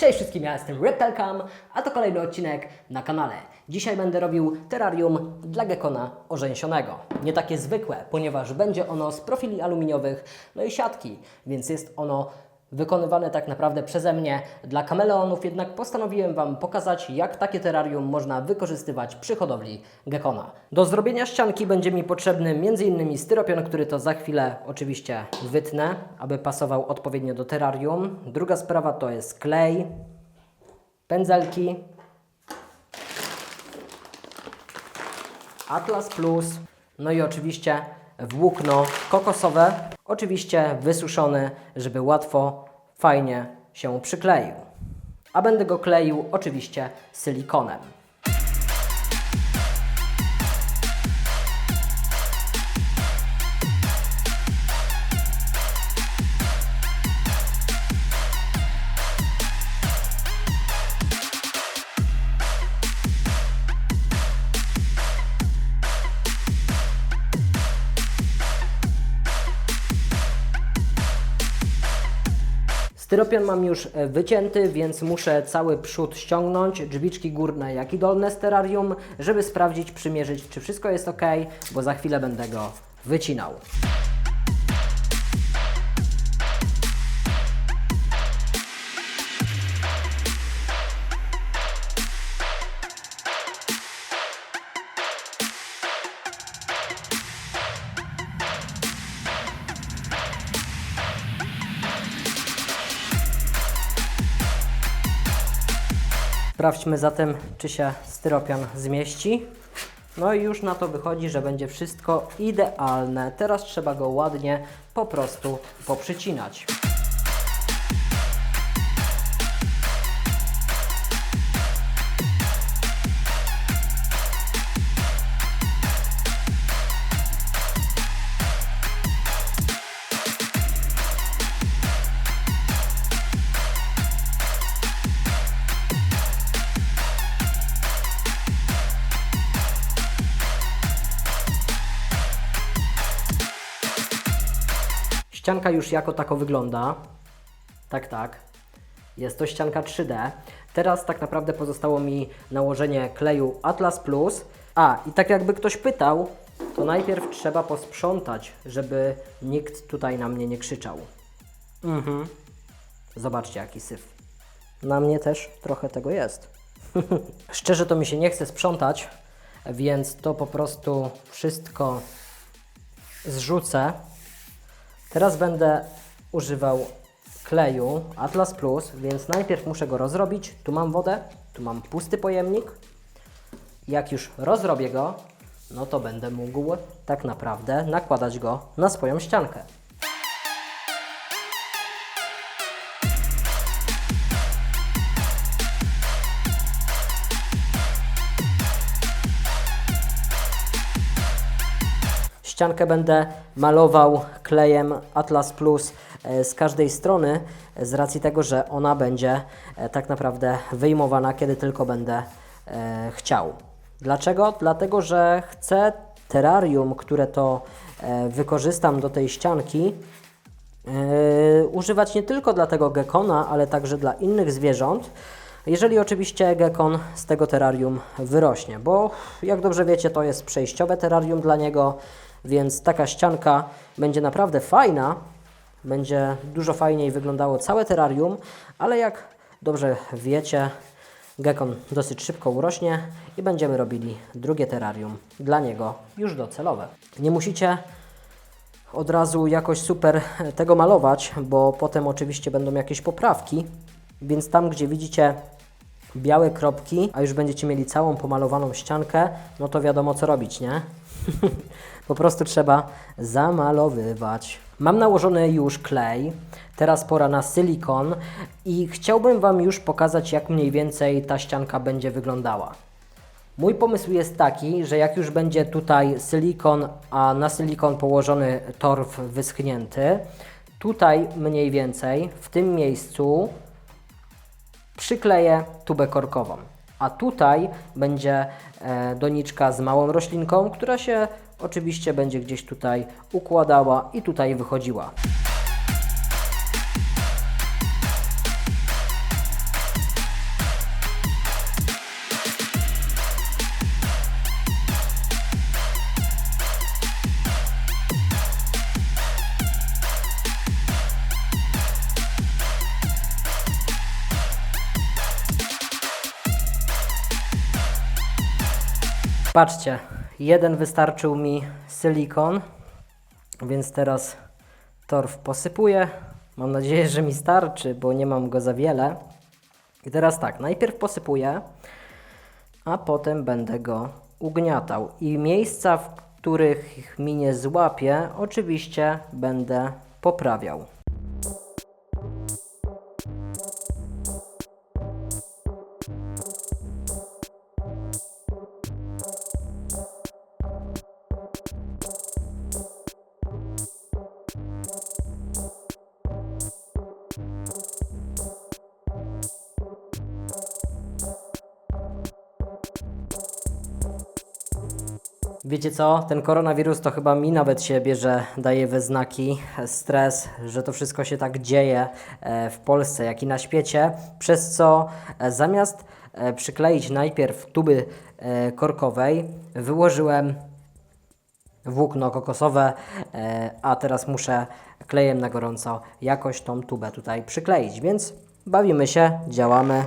Cześć wszystkim, ja jestem Reptelcam, a to kolejny odcinek na kanale. Dzisiaj będę robił terrarium dla gekona orzęsionego. Nie takie zwykłe, ponieważ będzie ono z profili aluminiowych, no i siatki, więc jest ono wykonywane tak naprawdę przeze mnie dla kameleonów, jednak postanowiłem Wam pokazać, jak takie terrarium można wykorzystywać przy hodowli gekona. Do zrobienia ścianki będzie mi potrzebny m.in. styropian, który to za chwilę oczywiście wytnę, aby pasował odpowiednio do terrarium. Druga sprawa to jest klej, pędzelki, Atlas Plus, no i oczywiście włókno kokosowe, oczywiście wysuszone, żeby łatwo, fajnie się przykleił. A będę go kleił oczywiście silikonem. Styropian mam już e, wycięty, więc muszę cały przód ściągnąć, drzwiczki górne jak i dolne z terrarium, żeby sprawdzić, przymierzyć, czy wszystko jest ok, bo za chwilę będę go wycinał. Sprawdźmy zatem, czy się styropian zmieści. No i już na to wychodzi, że będzie wszystko idealne. Teraz trzeba go ładnie po prostu poprzycinać. Ścianka już jako tako wygląda. Tak, tak. Jest to ścianka 3D. Teraz tak naprawdę pozostało mi nałożenie kleju Atlas Plus. A, i tak jakby ktoś pytał, to najpierw trzeba posprzątać, żeby nikt tutaj na mnie nie krzyczał. Mhm. Zobaczcie, jaki syf. Na mnie też trochę tego jest. Szczerze to mi się nie chce sprzątać, więc to po prostu wszystko zrzucę. Teraz będę używał kleju Atlas Plus, więc najpierw muszę go rozrobić. Tu mam wodę, tu mam pusty pojemnik. Jak już rozrobię go, no to będę mógł tak naprawdę nakładać go na swoją ściankę. Ściankę będę malował klejem Atlas Plus e, z każdej strony, e, z racji tego, że ona będzie e, tak naprawdę wyjmowana, kiedy tylko będę chciał. Dlaczego? Dlatego, że chcę terrarium, które to wykorzystam do tej ścianki, używać nie tylko dla tego gekona, ale także dla innych zwierząt. Jeżeli oczywiście gekon z tego terrarium wyrośnie, bo jak dobrze wiecie, to jest przejściowe terrarium dla niego, więc taka ścianka będzie naprawdę fajna, będzie dużo fajniej wyglądało całe terrarium, ale jak dobrze wiecie, gekon dosyć szybko urośnie i będziemy robili drugie terrarium dla niego już docelowe. Nie musicie od razu jakoś super tego malować, bo potem oczywiście będą jakieś poprawki, więc tam gdzie widzicie białe kropki, a już będziecie mieli całą pomalowaną ściankę, no to wiadomo co robić, nie? po prostu trzeba zamalowywać. Mam nałożony już klej, teraz pora na silikon i chciałbym Wam już pokazać jak mniej więcej ta ścianka będzie wyglądała. Mój pomysł jest taki, że jak już będzie tutaj silikon, a na silikon położony torf wyschnięty, tutaj mniej więcej w tym miejscu przykleję tubę korkową. A tutaj będzie doniczka z małą roślinką, która się oczywiście będzie gdzieś tutaj układała i tutaj wychodziła. Patrzcie, jeden wystarczył mi silikon, więc teraz torf posypuję. Mam nadzieję, że mi starczy, bo nie mam go za wiele. I teraz tak, najpierw posypuję, a potem będę go ugniatał. I miejsca, w których mi nie złapie, oczywiście będę poprawiał. Wiecie co? Ten koronawirus to chyba mi nawet się bierze, daje we znaki stres, że to wszystko się tak dzieje e, w Polsce, jak i na świecie, przez co e, zamiast e, przykleić najpierw tuby korkowej, wyłożyłem włókno kokosowe, a teraz muszę klejem na gorąco jakoś tą tubę tutaj przykleić, więc bawimy się, działamy.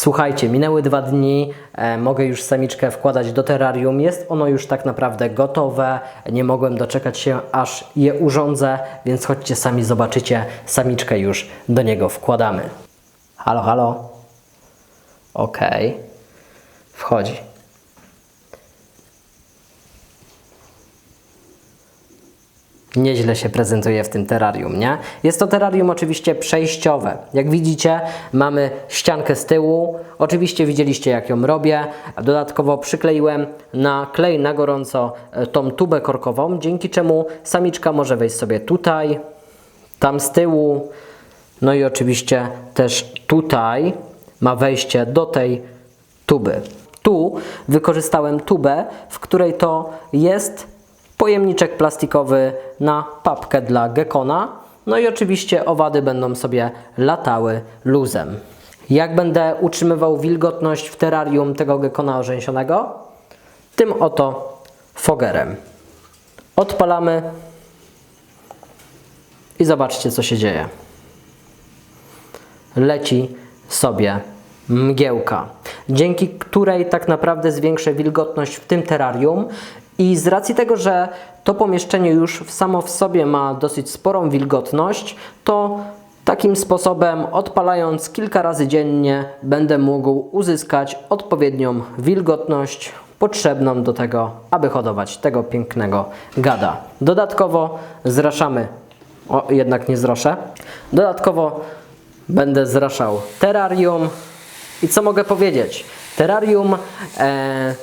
Słuchajcie, minęły dwa dni, e, mogę już samiczkę wkładać do terrarium. Jest ono już tak naprawdę gotowe. Nie mogłem doczekać się, aż je urządzę, więc chodźcie sami zobaczycie. Samiczkę już do niego wkładamy. Halo, halo. Okej. Wchodzi. Nieźle się prezentuje w tym terrarium, nie? Jest to terrarium oczywiście przejściowe. Jak widzicie, mamy ściankę z tyłu. Oczywiście widzieliście, jak ją robię. Dodatkowo przykleiłem na klej na gorąco e, tą tubę korkową, dzięki czemu samiczka może wejść sobie tutaj, tam z tyłu. No i oczywiście też tutaj ma wejście do tej tuby. Tu wykorzystałem tubę, w której to jest pojemniczek plastikowy na papkę dla gekona. No i oczywiście owady będą sobie latały luzem. Jak będę utrzymywał wilgotność w terrarium tego gekona orzęsionego? Tym oto fogerem. Odpalamy i zobaczcie co się dzieje. Leci sobie mgiełka, dzięki której tak naprawdę zwiększę wilgotność w tym terrarium i z racji tego, że to pomieszczenie już samo w sobie ma dosyć sporą wilgotność, to takim sposobem, odpalając kilka razy dziennie, będę mógł uzyskać odpowiednią wilgotność potrzebną do tego, aby hodować tego pięknego gada. Dodatkowo zraszamy, o jednak nie zroszę, dodatkowo będę zraszał terrarium i co mogę powiedzieć? Terrarium e,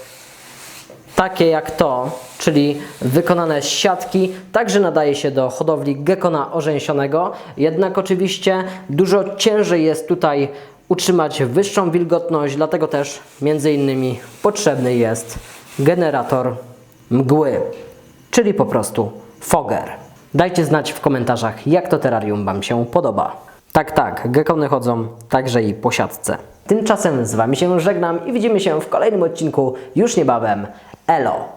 takie jak to, czyli wykonane z siatki, także nadaje się do hodowli gekona orzęsionego, jednak oczywiście dużo ciężej jest tutaj utrzymać wyższą wilgotność, dlatego też między innymi potrzebny jest generator mgły, czyli po prostu fogger. Dajcie znać w komentarzach, jak to terrarium Wam się podoba. Tak, tak, gekony chodzą także i po siatce. Tymczasem z Wami się żegnam i widzimy się w kolejnym odcinku już niebawem. Elo!